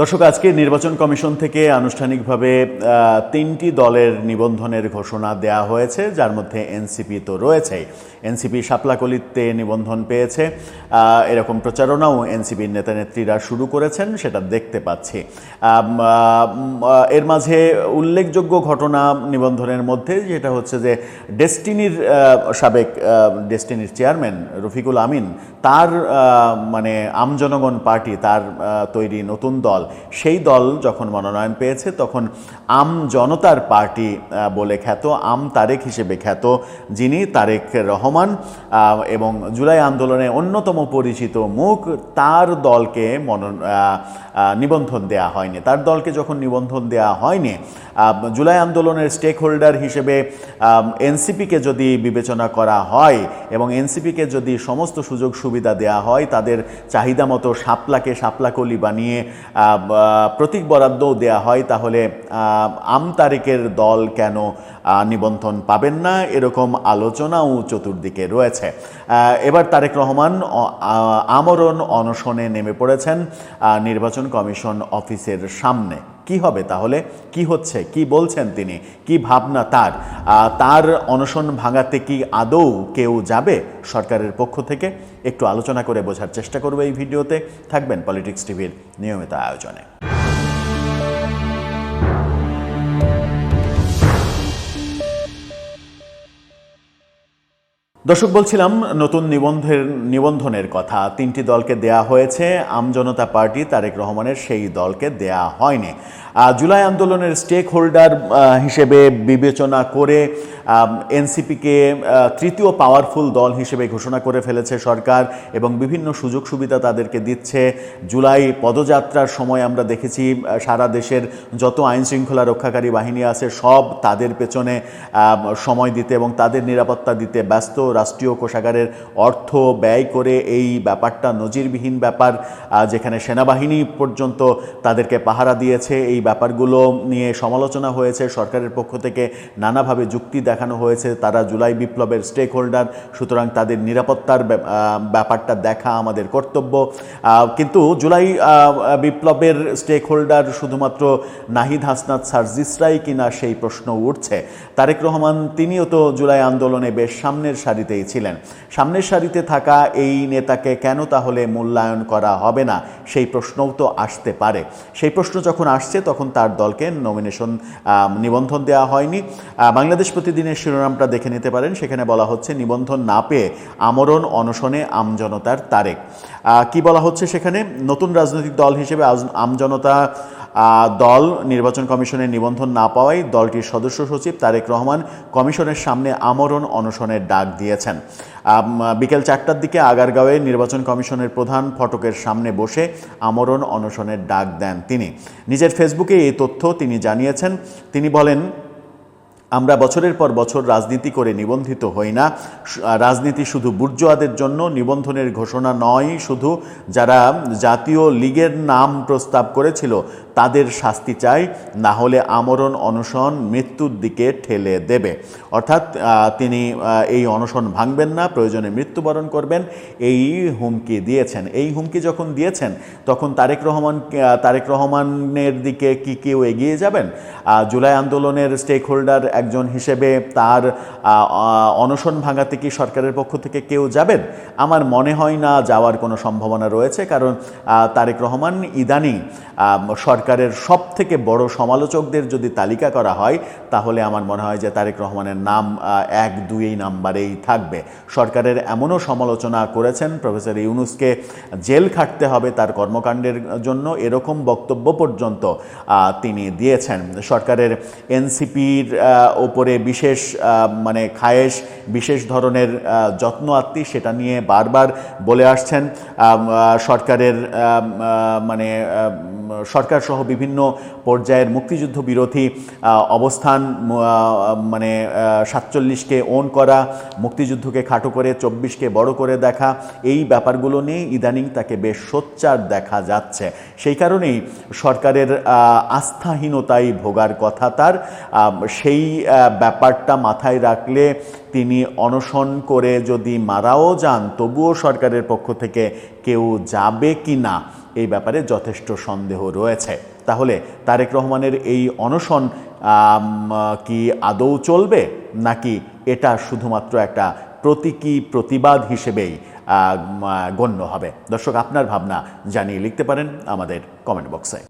দর্শক, আজকে নির্বাচন কমিশন থেকে আনুষ্ঠানিকভাবে তিনটি দলের নিবন্ধনের ঘোষণা দেয়া হয়েছে, যার মধ্যে এনসিপি তো রয়েছেই। এনসিপি শাপলাকলিতে নিবন্ধন পেয়েছে এরকম প্রচারণাও এনসিপির নেতা নেত্রীরা শুরু করেছেন, সেটা দেখতে পাচ্ছি। এর মাঝে উল্লেখযোগ্য ঘটনা নিবন্ধনের মধ্যে, যেটা হচ্ছে যে ডেস্টিনির সাবেক ডেস্টিনির চেয়ারম্যান রফিকুল আমিন, তার মানে আমজনগণ পার্টি, তার তৈরি নতুন দল সেই দল যখন মনোনয়ন পেয়েছে তখন আম জনতার পার্টি বলে খ্যাত আম তারেক হিসেবে খ্যাত যিনি তারেক রহমান। এবং জুলাই আন্দোলনে অন্যতম পরিচিত মুখ তার দলকে আহ, নিবন্ধন দেয়া হয়নি। তার দলকে যখন নিবন্ধন দেয়া হয়নি জুলাই আন্দোলনের স্টেক হোল্ডার হিসেবে এনসিপিকে যদি বিবেচনা করা হয় এবং এনসিপিকে যদি সমস্ত সুযোগ সুবিধা দেয়া হয় তাদের চাহিদা মতো শাপলাকে শাপলাকলি বানিয়ে প্রতীক বরাদ্দও দেয়া হয়, তাহলে আম তারিকের দল কেন নিবন্ধন পাবেন না? এরকম আলোচনাও চতুর্দিকে রয়েছে। এবার তারেক রহমান আমরণ অনশনে নেমে পড়েছেন নির্বাচন কমিশন অফিসের সামনে। কি হবে? তাহলে কি হচ্ছে? কি বলছেন তিনি? কি ভাবনা তার? তার অনশন ভাঙাতে কি আদৌ কেউ যাবে সরকারের পক্ষ থেকে? একটু আলোচনা করে বোঝার চেষ্টা করবে এই ভিডিওতে। থাকবেন পলিটিক্স টিভির নিয়মিত আয়োজনে। দর্শক, বলছিলাম নতুন নিবন্ধের, নিবন্ধনের কথা। তিনটি দলকে দেয়া হয়েছে। আমজনতা পার্টি তারেক রহমানের সেই দলকে দেয়া হয়নি। জুলাই আন্দোলনের স্টেক হোল্ডার হিসেবে বিবেচনা করে এনসিপিকে তৃতীয় পাওয়ারফুল দল হিসেবে ঘোষণা করে ফেলেছে সরকার এবং বিভিন্ন সুযোগ সুবিধা তাদেরকে দিচ্ছে। জুলাই পদযাত্রার সময় আমরা দেখেছি সারা দেশের যত আইন শৃঙ্খলা রক্ষাকারী বাহিনী আছে, সব তাদের পেছনে সময় দিতে এবং তাদের নিরাপত্তা দিতে ব্যস্ত রাষ্ট্রীয় কোষাগারের অর্থ ব্যয় করে এই ব্যাপারটা নজিরবিহীন ব্যাপার যেখানে সেনাবাহিনী পর্যন্ত তাদেরকে পাহারা দিয়েছে। এই ব্যাপারগুলো নিয়ে সমালোচনা হয়েছে। সরকারের পক্ষ থেকে নানাভাবে যুক্তি দেখানো হয়েছে। তারা জুলাই বিপ্লবের স্টেক হোল্ডার সুতরাং তাদের নিরাপত্তার ব্যাপ- ব্যাপারটা দেখা আমাদের কর্তব্য। কিন্তু জুলাই বিপ্লবের স্টেক হোল্ডার শুধুমাত্র নাহিদ হাসনাত সার্জিসরাই কিনা সেই প্রশ্ন উঠছে। তারেক রহমান, তিনিও তো জুলাই আন্দোলনে বেশ সামনের সারিতেই ছিলেন। সামনের সারিতে থাকা এই নেতাকে কেন তাহলে মূল্যায়ন করা হবে না? সেই প্রশ্নও তো আসতে পারে। সেই প্রশ্ন যখন আসছে, তখন তার দলকে নমিনেশন নিবন্ধন দেওয়া হয়নি। বাংলাদেশ প্রতিদিনের শিরোনামটা দেখে নিতে পারেন। সেখানে বলা হচ্ছে, নিবন্ধন না পেয়ে আমরণ অনশনে আমজনতার তারেক। কি বলা হচ্ছে সেখানে? নতুন রাজনৈতিক দল হিসেবে আমজনতা দল নির্বাচন কমিশনের নিবন্ধন না পাওয়ায় দলটির সদস্য সচিব তারেক রহমান কমিশনের সামনে আমরণ অনশনের ডাক দিয়েছেন। বিকেল চারটার দিকে আগারগাঁওয়ে নির্বাচন কমিশনের প্রধান ফটকের সামনে বসে আমরণ অনশনের ডাক দেন তিনি। নিজের ফেসবুকে এই তথ্য তিনি জানিয়েছেন। তিনি বলেন আমরা বছরের পর বছর রাজনীতি করে নিবন্ধিত হই না। রাজনীতি শুধু বুর্জোয়াদের জন্য নিবন্ধনের ঘোষণা নয়, শুধু যারা জাতীয় লীগের নাম প্রস্তাব করেছিল তাদের শাস্তি চাই, না হলে আমরণ, অনশন, মৃত্যুর দিকে ঠেলে দেবে। অর্থাৎ তিনি এই অনশন ভাঙবেন না, প্রয়োজনে মৃত্যুবরণ করবেন, এই হুমকি দিয়েছেন। এই হুমকি যখন দিয়েছেন, তখন তারেক রহমান তারেক রহমানের দিকে কি কেউ এগিয়ে যাবেন? জুলাই আন্দোলনের স্টেক হোল্ডার একজন হিসেবে তার অনশন ভাঙাতে কি সরকারের পক্ষ থেকে কেউ যাবেন? আমার মনে হয় না যাওয়ার কোনো সম্ভাবনা রয়েছে, কারণ তারেক রহমান ইদানিং সরকারের সব থেকে বড় সমালোচকদের যদি তালিকা করা হয়, তাহলে আমার মনে হয় যে তারেক রহমানের নাম এক দুই নাম্বারেই থাকবে। সরকারের এমনও সমালোচনা করেছেন প্রফেসর ইউনুসকে জেল খাটতে হবে তার কর্মকাণ্ডের জন্য, এরকম বক্তব্য পর্যন্ত তিনি দিয়েছেন। সরকারের এনসিপির ওপরে বিশেষ মানে খায়েশ, বিশেষ ধরনের যত্ন আত্মি সেটা নিয়ে বারবার বলে আসছেন সরকারের মানে সরকার সহ বিভিন্ন পর্যায়ের মুক্তিযুদ্ধ বিরোধী অবস্থান মানে সাতচল্লিশকে ওন করা মুক্তিযুদ্ধকে খাটো করে চব্বিশকে বড় করে দেখা এই ব্যাপারগুলো নিয়ে ইদানিং তাকে বেশ সোচ্চার দেখা যাচ্ছে। সেই কারণেই সরকারের আহ, আস্থাহীনতায় ভোগার কথা তার। সেই ব্যাপারটা মাথায় রাখলে তিনি অনশন করে যদি মারাও যান তবুও সরকারের পক্ষ থেকে কেউ যাবে কি না এই ব্যাপারে যথেষ্ট সন্দেহ রয়েছে। তাহলে তারেক রহমানের এই অনশন কি আদৌ চলবে? নাকি এটা শুধুমাত্র একটা প্রতীকী প্রতিবাদ হিসেবেই গণ্য হবে? দর্শক, আপনার ভাবনা জানিয়ে লিখতে পারেন আমাদের কমেন্ট বক্সে